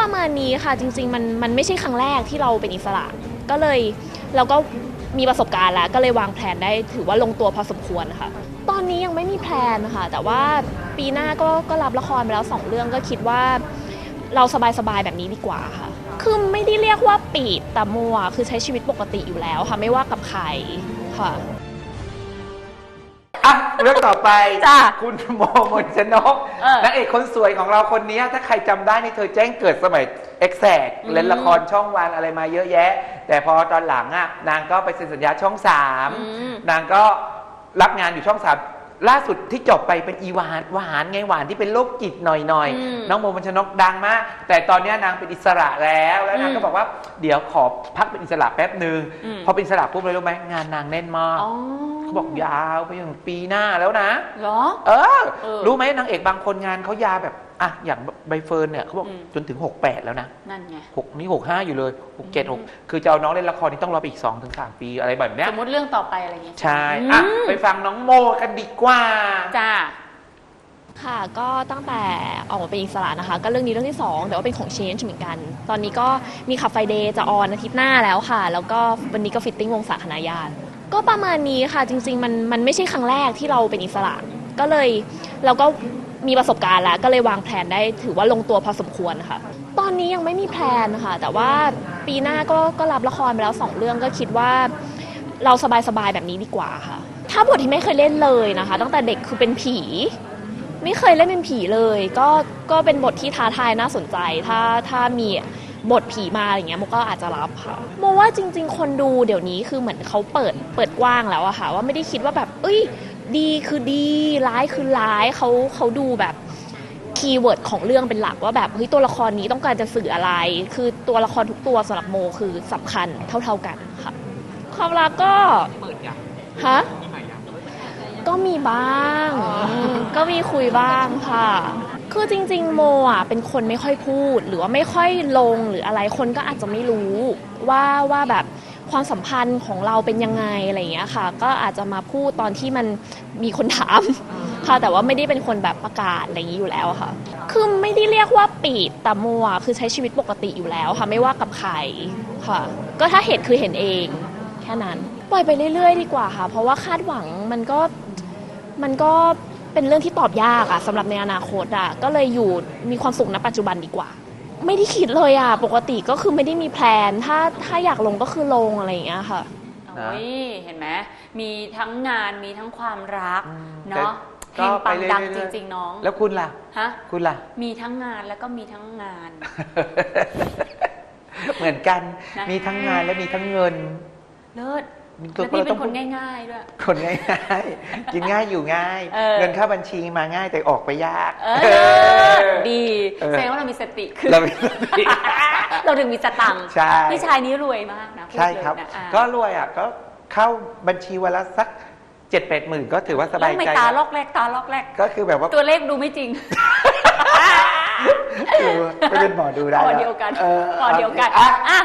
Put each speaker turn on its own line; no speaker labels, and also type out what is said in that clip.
ประมาณนี้ค่ะจริง ๆ มันมันไม่ใช่ครั้งแรกที่เราเป็นอิสระ ก็เลยเราก็มีประสบการณ์แล้ว ก็เลยวางแผนได้ถือว่าลงตัวพอสมควรค่ะ ตอนนี้ยังไม่มีแพลนค่ะ แต่ว่าปีหน้าก็ก็รับละครไปแล้วสองเรื่องก็คิดว่าเราสบายๆแบบนี้ดีกว่าค่ะ คือไม่ได้เรียกว่าปิดแต่มัวคือใช้ชีวิตปกติอยู่แล้วค่ะ ไม่ว่ากับใครค่ะ
อะเรื่องต่อไป
จ้ะ
คุณโมมนชนก
เออ
นางเอกคนสวยของเราคนนี้ ถ้าใครจำได้นี่เธอแจ้งเกิดสมัยเอ็กแซก
อืม
เล่นละครช่องวันอะไรมาเยอะแยะ แต่พอตอนหลังอะนางก็ไปเซ็นสัญญาช่องสาม
อืม
นางก็รับงานอยู่ช่องสามล่าสุดที่จบไปเป็นอีหวานหวานไงหวานที่เป็นโรคจิตหน่อย
อืม
ๆน้องโมมนชนกดังมาก แต่ตอนเนี้ยนางเป็นอิสระแล้วแล้วนาง
อืม
ก็บอกว่าเดี๋ยวขอพักเป็นอิสระแป๊บหนึ่ง
อืม
พอเป็นอิสระปุ๊บเลยรู้ไหมงานนางแน่นมาก
อ๋อ
เขาบอกยาวไปถึงปีหน้าแล้วนะ
เหรอ
เออ
เออ
รู้ไหมนางเอกบางคนงานเขายาวแบบอะอย่างใบเฟิร์นเนี่ยเขาบอก
อืม
จนถึง 68 แล้วนะ
นั่นไง
6นี่65อยู่เลย
อืม
6 7 6คือจะเอาน้องเล่นละครนี่ต้องรอไปอีก2ถึง3ปีอะไรแบบเนี้ย
สมมติเรื่องต่อไปอะไรอย่างเงี้ย
ใช่
อืม
อะไปฟังน้องโมกันดีกว่า
จ้า
ค่ะ ก็ตั้งแต่ออกมาเป็นอิสระนะคะ ก็เรื่องนี้เรื่องที่ 2 แต่ว่าเป็นของ Change เหมือนกัน ตอนนี้ก็มีขับไฟเดย์จะออนอาทิตย์หน้าแล้วค่ะ แล้วก็วันนี้ก็ฟิตติ้งวงสาคณะยาน ก็ประมาณนี้ค่ะจริง ๆ มันมันไม่ใช่ครั้งแรกที่เราเป็นอิสระ ก็เลยเราก็มีประสบการณ์แล้ว ก็เลยวางแผนได้ถือว่าลงตัวพอสมควรค่ะ ตอนนี้ยังไม่มีแพลนค่ะ แต่ว่าปีหน้าก็ก็รับละครไปแล้วสองเรื่องก็คิดว่าเราสบายๆแบบนี้ดีกว่าค่ะ ถ้าบทที่ไม่เคยเล่นเลยนะคะ ตั้งแต่เด็กคือเป็นผี ไม่เคยเล่นเป็นผีเลย ก็ก็เป็นบทที่ท้าทายน่าสนใจ ถ้าถ้ามี บทผีมาอย่างเงี้ยโมก็อาจจะรับค่ะโมว่าจริง ๆ คนดูเดี๋ยวนี้คือเหมือนเขาเปิดเปิดกว้างแล้วอะค่ะ ว่าไม่ได้คิดว่าแบบ เอ้ย ดีคือดีร้ายคือร้ายเขาเขาดูแบบคีย์เวิร์ดของเรื่องเป็นหลักว่าแบบเฮ้ยตัวละครนี้ต้องการจะสื่ออะไร คือตัวละครทุกตัวสำหรับโมคือสำคัญเท่า ๆกันค่ะความรักก็
เปิดยัง
ฮะก็มีบ้างอืมก็มีคุยบ้างค่ะ คือจริง ๆ โมอะเป็นคนไม่ค่อยพูด หรือว่าไม่ค่อยลงหรืออะไรคนก็อาจจะไม่รู้ว่าว่าแบบความสัมพันธ์ของเราเป็นยังไงอะไรอย่างเงี้ยค่ะ ก็อาจจะมาพูดตอนที่มันมีคนถาม ค่ะแต่ว่าไม่ได้เป็นคนแบบประกาศอะไรอย่างนี้อยู่แล้วค่ะ คือไม่ได้เรียกว่าปิดแต่โมอะคือใช้ชีวิตปกติอยู่แล้วค่ะ ไม่ว่ากับใครค่ะ ก็ถ้าเห็นคือเห็นเองแค่นั้นปล่อยไปเรื่อยๆ ดีกว่าค่ะ เพราะว่าคาดหวังมันก็มันก็ เป็นเรื่องที่ตอบยากอะสำหรับในอนาคตอะก็เลยอยู่มีความสุขณปัจจุบันดีกว่า ไม่ได้คิดเลยอะปกติก็คือไม่ได้มีแพลน ถ้าถ้าอยากลงก็คือลงอะไรอย่างเงี้ยค่ะ
โอ้ยเห็นไหมมีทั้งงานมีทั้งความรัก
อืม
เนาะเพ
ก็
ลงปัง
ไปเรื่อยๆ
ดังจริง ๆ น้อง
แล้วคุณล่ะ
ฮะ
คุณล่ะ
มีทั้งงานแล้วก็มีทั้งงาน
เหมือนกัน
นะ
มีทั้งงานและมีทั้งเงิน
เลิศ
มี
แล้วพี่เป็นคน
พูด
ง่าย ๆด้วย
คนง่ายๆ กินง่ายอยู่ง่าย
เออ
เงินเข้าบัญชีมาง่ายแต่ออกไปยาก
เออ ดี
เออ
แสดงว่าเรามีสติขึ้น
เรามีสติ
เราถึงมีสตังค์
ใช่
พี่ชายนี้รวยมากนะพูด
ใช่
เลย
ครับ
นะอ่า
ก็รวยอะก็เข้าบัญชีวันละสักเจ็ดแปดหมื่นก็ถือว่าส
แล้
บายว
ทำไม่
ใจ
ตาลอกแรกตาลอกแรก
ก็คือแบบว่า
ตัวเลขดูไม่จริง
เออไปเป็นหมอดูได้
พอ
แล้ว
เดียวกัน
ออ
พอเดียวกัน
อะ
อะ